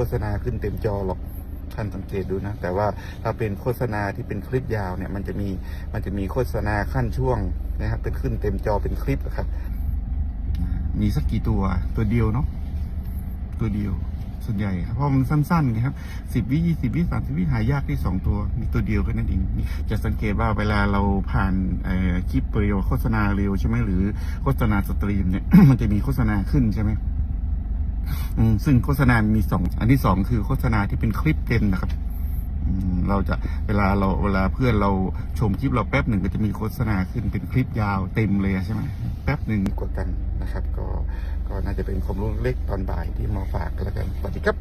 ฆษณาขึ้นเต็มจอหรอกท่านสังเกตดูนะ แต่ว่าถ้าเป็นโฆษณาที่เป็นคลิปยาวเนี่ยมันจะมีมันจะมีโฆษณาขั้นช่วงนะครับเป็นขึ้นเต็มจอเป็นคลิปอะครับ มีสักกี่ตัวตัวเดียวเนาะตัวเดียวส่วนใหญ่ครับเพราะมันสั้นๆครับสิบวิยี่สิบวิสามสิบวิหายากที่สองตัว มีตัวเดียวแค่นั้นเองจะสังเกตว่าเวลาเราผ่านเอ่อคลิปเร็วโฆษณาเร็วใช่ไหมหรือโฆษณาสตรีมเนี่ยมันจะมีโฆษณาขึ้นใช่ไหม ซึ่งโฆษณามีสองอันที่สองคือโฆษณาที่เป็นคลิปเต็มนะครับเราจะเวลาเราเวลาเพื่อนเราชมคลิปเราแป๊บหนึ่งก็จะมีโฆษณาขึ้นเป็นคลิปยาวเต็มเลยใช่ไหมแป๊บหนึ่งกดกันนะครับ ก็ก็น่าจะเป็นความรู้เล็กตอนบ่ายที่มาฝากกันแล้วกันสวัสดีครับ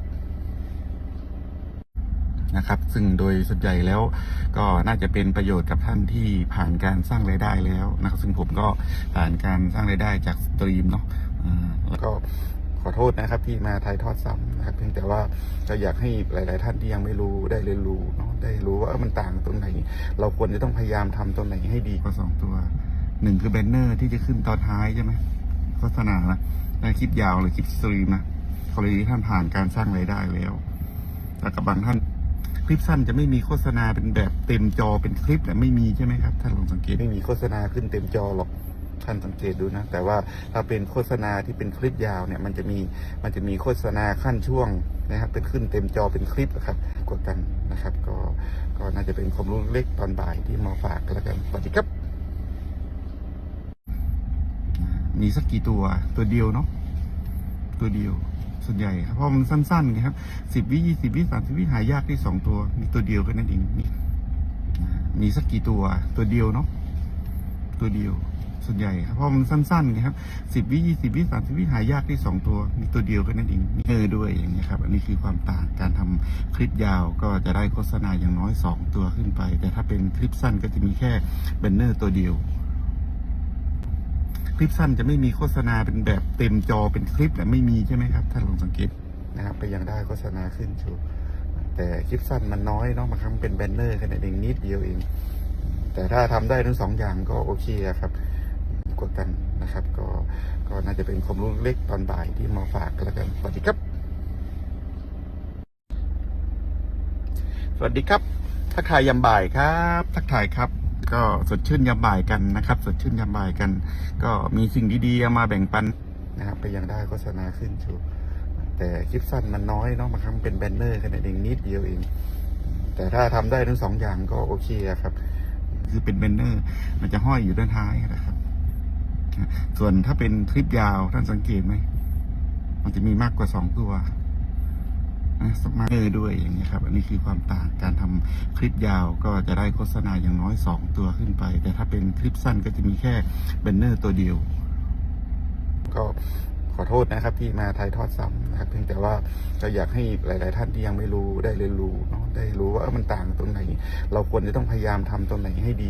นะครับ ซึ่งโดยส่วนใหญ่แล้วก็น่าจะเป็นประโยชน์กับท่านที่ผ่านการสร้างรายได้แล้วนะครับ ซึ่งผมก็ผ่านการสร้างรายได้จากสตรีมเนาะอ่าแล้วก็ ขอโทษนะครับที่มาถ่ายทอดซ้ำนะครับเพียงแต่ว่าก็อยากให้หลาย ๆ ท่านที่ยังไม่รู้ได้เรียนรู้เนาะได้รู้ว่ามันต่างตรงไหน เราควรจะต้องพยายามทำตรงไหนให้ดีกว่าสองตัวหนึ่งคือแบนเนอร์ที่จะขึ้นตอนท้ายใช่ไหมโฆษณานะในคลิปยาวหรือคลิปสตรีมนะกรณีที่ท่านผ่านการสร้างรายได้แล้วแต่กับบางท่านคลิปสั้นจะไม่มีโฆษณาเป็นแบบเต็มจอเป็นคลิปแต่ไม่มีใช่ไหมครับท่านลองสังเกตไม่มีโฆษณาขึ้นเต็มจอหรอก ท่านสังเกตดูนะ แต่ว่าถ้าเป็นโฆษณาที่เป็นคลิปยาวเนี่ย มันจะมีมันจะมีโฆษณาขั้นช่วงนะครับเป็นขึ้นเต็มจอเป็นคลิปอะครับกดกันนะครับ ก็ก็น่าจะเป็นความรู้เล็กตอนบ่ายที่มาฝากกันแล้วกันสวัสดีครับ มีสักกี่ตัวตัวเดียวเนาะตัวเดียวส่วนใหญ่ครับเพราะมันสั้นๆไงครับสิบวิยี่สิบวิสามสิบวิหายากที่สองตัว มีตัวเดียวแค่นั้นเองมีสักกี่ตัวตัวเดียวเนาะตัวเดียว ส่วนใหญ่ครับเพราะมันสั้นๆไงครับสิบวิยี่สิบวิสามสิบวิหายากที่สองตัว มีตัวเดียวแค่นั้นเองมีเออด้วยอย่างนี้ครับอันนี้คือความต่างการทำคลิปยาวก็จะได้โฆษณาอย่างน้อยสองตัวขึ้นไป แต่ถ้าเป็นคลิปสั้นก็จะมีแค่แบนเนอร์ตัวเดียวคลิปสั้นจะไม่มีโฆษณาเป็นแบบเต็มจอเป็นคลิปแต่ไม่มีใช่ไหมครับท่านลองสังเกตนะครับไปยังได้โฆษณาขึ้นชูแต่คลิปสั้นมันน้อยเนาะบางครั้งเป็นแบนเนอร์แค่นั้นเองนิดเดียวเองแต่ถ้าทำได้ทั้งสองอย่างก็โอเคครับ กดกันนะครับ ก็ก็น่าจะเป็นความรู้เล็กตอนบ่ายที่มาฝากกันแล้วกันสวัสดีครับ สวัสดีครับทักทายยามบ่ายครับทักทายครับ ก็สดชื่นยามบ่ายกันนะครับ สดชื่นยามบ่ายกัน ก็มีสิ่งดีๆมาแบ่งปันนะครับไปยังได้โฆษณาขึ้นชูแต่คลิปสั้นมันน้อยเนาะบางครั้งเป็นแบนเนอร์แค่นั้นเองนิดเดียวเอง แต่ถ้าทำได้ทั้งสองอย่างก็โอเคครับ คือเป็นแบนเนอร์ มันจะห้อยอยู่ด้านท้ายนะครับ ส่วนถ้าเป็นคลิปยาวท่านสังเกตไหม มันจะมีมากกว่าสองตัวนะสมาร์ทเออร์ด้วยอย่างนี้ครับ อันนี้คือความต่างการทำคลิปยาวก็จะได้โฆษณาอย่างน้อยสองตัวขึ้นไป แต่ถ้าเป็นคลิปสั้นก็จะมีแค่แบนเนอร์ตัวเดียว ก็ขอโทษนะครับที่มาถ่ายทอดซ้ำนะครับเพียงแต่ว่าก็อยากให้หลาย ๆ ท่านที่ยังไม่รู้ได้เรียนรู้เนาะได้รู้ว่ามันต่างตรงไหน เราควรจะต้องพยายามทำตรงไหนให้ดี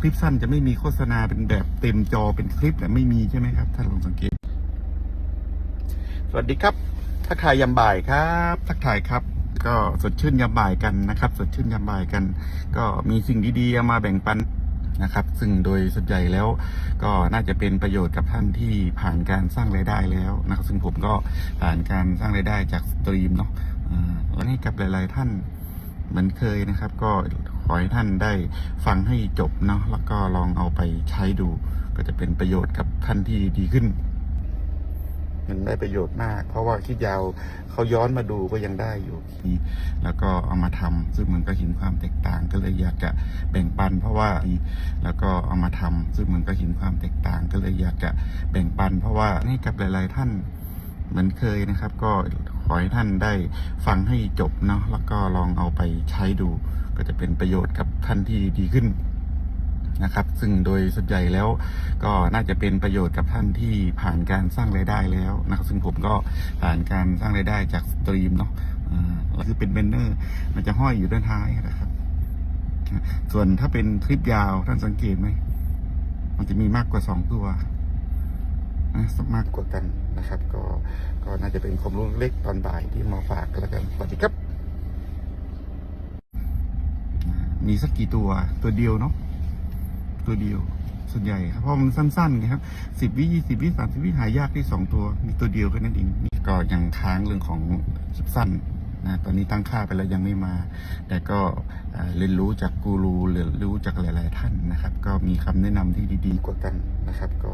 คลิปสั้นจะไม่มีโฆษณาเป็นแบบเต็มจอเป็นคลิปแต่ไม่มีใช่ไหมครับท่านลองสังเกต สวัสดีครับทักทายยามบ่ายครับทักทายครับ ก็สดชื่นยามบ่ายกันนะครับ สดชื่นยามบ่ายกัน ก็มีสิ่งดีๆมาแบ่งปันนะครับ ซึ่งโดยส่วนใหญ่แล้วก็น่าจะเป็นประโยชน์กับท่านที่ผ่านการสร้างรายได้แล้วนะครับ ซึ่งผมก็ผ่านการสร้างรายได้จากสตรีมเนาะแล้วให้กับหลาย ๆ ท่านเหมือนเคยนะครับ ก็ อให้ท่านได้ฟังให้จบเนาะแล้วก็ลองเอาไปใช้ดู ก็จะเป็นประโยชน์กับท่านที่ดีขึ้นมันได้ประโยชน์มาก เพราะว่าคิดยาวเขาย้อนมาดูก็ยังได้อยู่ แล้วก็เอามาทำซึ่งมันก็เห็นความแตกต่าง ก็เลยอยากจะแบ่งปัน เพราะว่าแล้วก็เอามาทำซึ่งมันก็เห็นความแตกต่าง ก็เลยอยากจะแบ่งปัน เพราะว่าให้กับหลาย ๆ ท่านเหมือนเคยนะครับ ก็ อให้ท่านได้ฟังให้จบเนาะแล้วก็ลองเอาไปใช้ดู ก็จะเป็นประโยชน์กับท่านที่ดีขึ้นนะครับ ซึ่งโดยส่วนใหญ่แล้วก็น่าจะเป็นประโยชน์กับท่านที่ผ่านการสร้างรายได้แล้วนะครับ ซึ่งผมก็ผ่านการสร้างรายได้จากสตรีมเนาะอ่าคือเป็นแบนเนอร์ มันจะห้อยอยู่ด้านท้ายนะครับ ส่วนถ้าเป็นคลิปยาวท่านสังเกตไหม มันจะมีมากกว่าสองตัว มากกว่ากันนะครับ ก็ก็น่าจะเป็นความรู้เล็กตอนบ่ายที่มาฝากกันแล้วกันสวัสดีครับ มีสักกี่ตัวตัวเดียวเนาะตัวเดียวส่วนใหญ่ครับเพราะมันสั้นๆไงครับสิบวิยี่สิบวิสามสิบวิหายากที่สองตัว มีตัวเดียวแค่นั้นเองก็ยังค้างเรื่องของคลิปสั้น นะตอนนี้ตั้งค่าไปแล้วยังไม่มา แต่ก็เรียนรู้จากกูรูเรียนรู้จากหลาย ๆ ท่านนะครับ ก็มีคำแนะนำที่ดีๆกว่ากันนะครับ ก็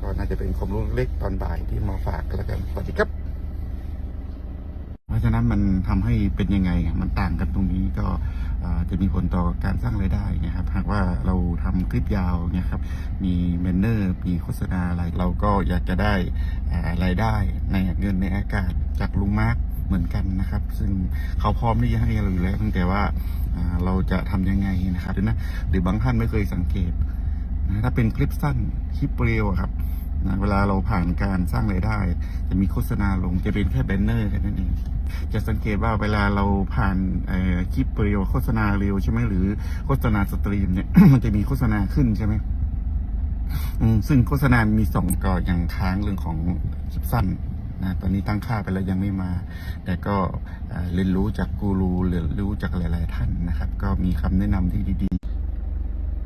ก็น่าจะเป็นความรู้เล็กตอนบ่ายที่มาฝากกันแล้วกันสวัสดีครับ เพราะฉะนั้นมันทำให้เป็นยังไง มันต่างกันตรงนี้ก็จะมีผลต่อการสร้างรายได้นะครับหากว่าเราทำคลิปยาวเนี่ยครับมีเมนเนอร์มีโฆษณาอะไรเราก็อยากจะได้รายได้ในเงินในอากาศจากลุงมาร์ก เหมือนกันนะครับ ซึ่งเขาพร้อมที่จะให้เราอยู่แล้วเพียงแต่ว่าเราจะทำยังไงนะครับหรือนะหรือบางท่านไม่เคยสังเกตนะถ้าเป็นคลิปสั้นคลิปเรียวครับนะเวลาเราผ่านการสร้างรายได้ จะมีโฆษณาลงจะเป็นแค่แบนเนอร์แค่นั้นเองจะสังเกตว่าเวลาเราผ่านคลิปเรียวโฆษณาเรียวใช่ไหมหรือโฆษณาสตรีมเนี่ยมันจะมีโฆษณาขึ้นใช่ไหมมซึ่งโฆษณามีสองก็ยังค้างเรื่องของคลิปสั้น นะตอนนี้ตั้งค่าไปแล้วยังไม่มา แต่ก็เรียนรู้จากกูรูเรียนรู้จากหลาย ๆ ท่านนะครับ ก็มีคำแนะนำที่ดี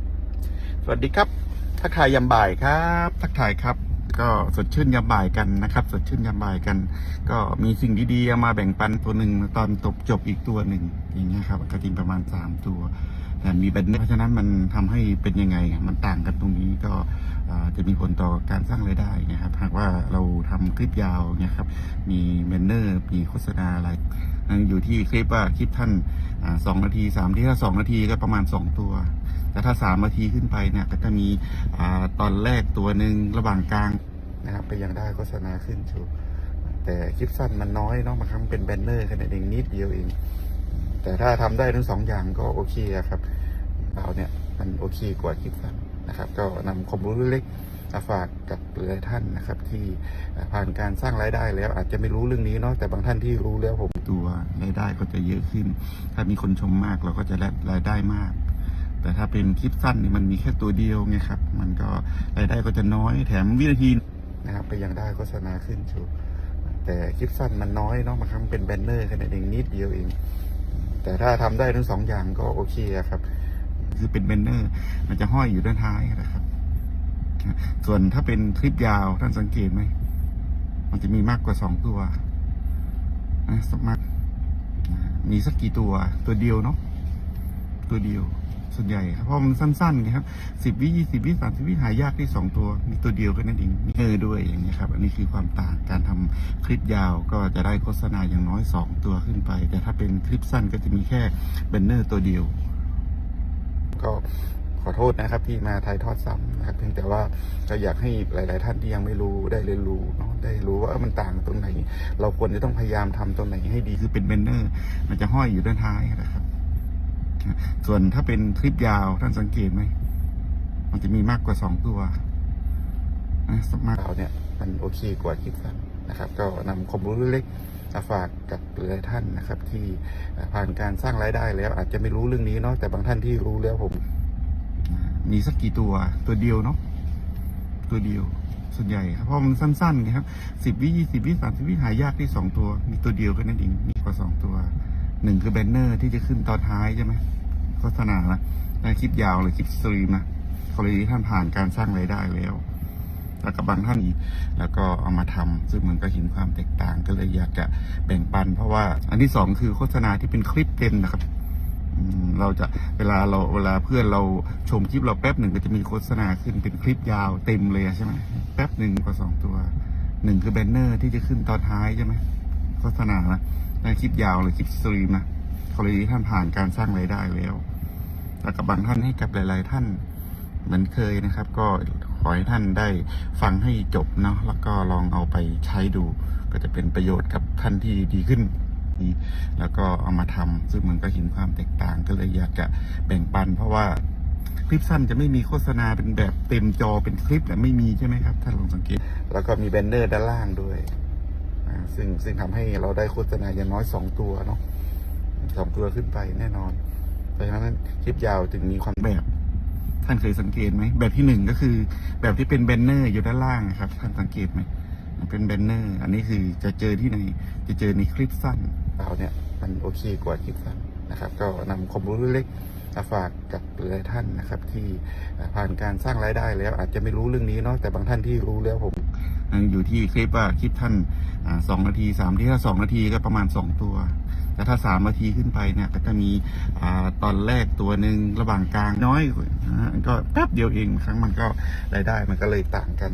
ๆ สวัสดีครับ ทักทายยามบ่ายครับ ทักทายครับ ก็สดชื่นยามบ่ายกันนะครับ สดชื่นยามบ่ายกัน ก็มีสิ่งดีๆเอามาแบ่งปันตัวหนึ่งตอนจบจบอีกตัวหนึ่งอย่างเงี้ยครับกระทิงประมาณสามตัวแต่มีแบนเนอร์เพราะฉะนั้นมันทำให้เป็นยังไง มันต่างกันตรงนี้ก็ จะมีผลต่อการสร้างรายได้นะครับหากว่าเราทำคลิปยาวเนี่ยครับมีเมนเนอร์มีโฆษณาอะไรอยู่ที่คลิปว่าคลิปท่านสองนาทีสามที่ถ้าสองนาทีก็ประมาณสองตัวแต่ถ้าสามนาทีขึ้นไปเนี่ยก็จะมีอตอนแรกตัวหนึ่งระหว่างกลางนะครับไปยังได้โฆษณาขึ้นชูแต่คลิปสั้นมันน้อยเนาะบางครั้งเป็นแบนเนอร์แค่นั้นเองนิดเดียวเอง แต่ถ้าทำได้ทั้งสองอย่างก็โอเคอะครับเราเนี่ยมันโอเคกว่าคลิปสั้น นะครับ ก็นำความรู้เล็กมาฝากกับหลายท่านนะครับ ที่ผ่านการสร้างรายได้แล้ว อาจจะไม่รู้เรื่องนี้เนาะแต่บางท่านที่รู้แล้วผมตัวรายได้ก็จะเยอะขึ้น ถ้ามีคนชมมากเราก็จะได้รายได้มาก แต่ถ้าเป็นคลิปสั้นนี่มันมีแค่ตัวเดียวไงครับ มันก็รายได้ก็จะน้อยแถมวินาทีนะครับไปยังได้โฆษณาขึ้นชูแต่คลิปสั้นมันน้อยเนาะบางครั้งเป็นแบนเนอร์แค่นั้นเองนิดเดียวเอง แต่ถ้าทำได้ทั้งสองอย่างก็โอเคอะครับ คือเป็นแบนเนอร์ มันจะห้อยอยู่ด้านท้ายนะครับ ส่วนถ้าเป็นคลิปยาวท่านสังเกตไหม มันจะมีมากกว่าสองตัวนะสักมากมีสักกี่ตัวตัวเดียวเนาะตัวเดียวส่วนใหญ่ครับเพราะมันสั้นๆไงครับสิบวิยี่สิบวิสามสิบวิหายากที่สองตัว มีตัวเดียวแค่นั้นเองมีเออด้วยอย่างนี้ยครับ อันนี้คือความต่างการทำคลิปยาวก็จะได้โฆษณาอย่างน้อยสองตัวขึ้นไป แต่ถ้าเป็นคลิปสั้นก็จะมีแค่เบนเนอร์ตัวเดียว ก็ขอโทษนะครับที่มาถ่ายทอดซ้ำนะครับเพียงแต่ว่าก็อยากให้หลาย ๆ ท่านที่ยังไม่รู้ได้เรียนรู้เนาะได้รู้ว่ามันต่างตรงไหน เราควรจะต้องพยายามทำตรงไหนให้ดีคือเป็นเบนเนอร์ มันจะห้อยอยู่ด้านท้ายนะครับ ส่วนถ้าเป็นคลิปยาวท่านสังเกตไหมมันจะมีมากกว่าสองตัวนะสมากเราเนี่ย มันโอเคกว่าคลิปสั้นนะครับ ก็นำความรู้เล็ก ๆมาฝากกับหลายท่านนะครับ ที่ผ่านการสร้างรายได้แล้ว อาจจะไม่รู้เรื่องนี้เนาะแต่บางท่านที่รู้แล้วผม มีสักกี่ตัวตัวเดียวเนาะตัวเดียวส่วนใหญ่ครับเพราะมันสั้นๆไงครับสิบวิยี่สิบวิสามสิบวิหายากที่สองตัว มีตัวเดียวแค่นั้นเองมีกว่าสองตัวหนึ่งคือแบนเนอร์ที่จะขึ้นตอนท้ายใช่ไหมโฆษณานะในคลิปยาวหรือคลิปสตรีมนะกรณีที่ท่านผ่านการสร้างรายได้แล้ว แล้วกับบางท่านอีกแล้วก็เอามาทำซึ่งมันก็เห็นความแตกต่างก็เลยอยากจะแบ่งปัน เพราะว่าอันที่สองคือโฆษณาที่เป็นคลิปเต็มนะครับเราจะเวลาเราเวลาเพื่อนเราชมคลิปเราแป๊บหนึ่งก็จะมีโฆษณาขึ้นเป็นคลิปยาวเต็มเลยใช่ไหมแป๊บหนึ่งก็สองตัวหนึ่งคือแบนเนอร์ที่จะขึ้นตอนท้ายใช่ไหมโฆษณานะในคลิปยาวหรือคลิปสตรีมนะกรณีที่ท่านผ่านการสร้างรายได้แล้วแล้วกับบางท่านให้กับหลาย ๆ ท่านเหมือนเคยนะครับ ก็ ขอให้ท่านได้ฟังให้จบเนาะแล้วก็ลองเอาไปใช้ดู ก็จะเป็นประโยชน์กับท่านที่ดีขึ้นแล้วก็เอามาทำซึ่งมันก็เห็นความแตกต่างก็เลยอยากจะแบ่งปัน เพราะว่าคลิปสั้นจะไม่มีโฆษณาเป็นแบบเต็มจอเป็นคลิปแต่ไม่มีใช่ไหมครับถ้านลองสังเกต แล้วก็มีแบนเนอร์ด้านล่างด้วยซึ่งซึ่งทำให้เราได้โฆษณาอย่างน้อยสองตัวเนาะสองตัวขึ้นไปแน่นอน เพราะฉะนั้นคลิปยาวจึงมีความแบบ ท่านเคยสังเกตไหมแบบที่หนึ่งก็คือ แบบที่เป็นแบนเนอร์อยู่ด้านล่างครับ ท่านสังเกตไหมมันเป็นแบนเนอร์ อันนี้คือจะเจอที่ในจะเจอในคลิปสั้นเราเนี่ยมันโอเคกว่าคลิปสั้นนะครับ ก็นำความรู้เล็กๆมาฝากกับหลายท่านนะครับ ที่ผ่านการสร้างรายได้แล้วอาจจะไม่รู้เรื่องนี้เนาะแต่บางท่านที่รู้แล้วผมอ่าอยู่ที่คลิปว่าคลิปท่านอ่าสองนาทีสามนาทีถ้าสองนาทีก็ประมาณสองตัว แต่ถ้าสามนาทีขึ้นไปเนี่ยก็จะมีอตอนแรกตัวหนึ่งระหว่างกลางน้อยก็แป๊บเดียวเองครั้งมันก็รายได้มันก็เลยต่างกัน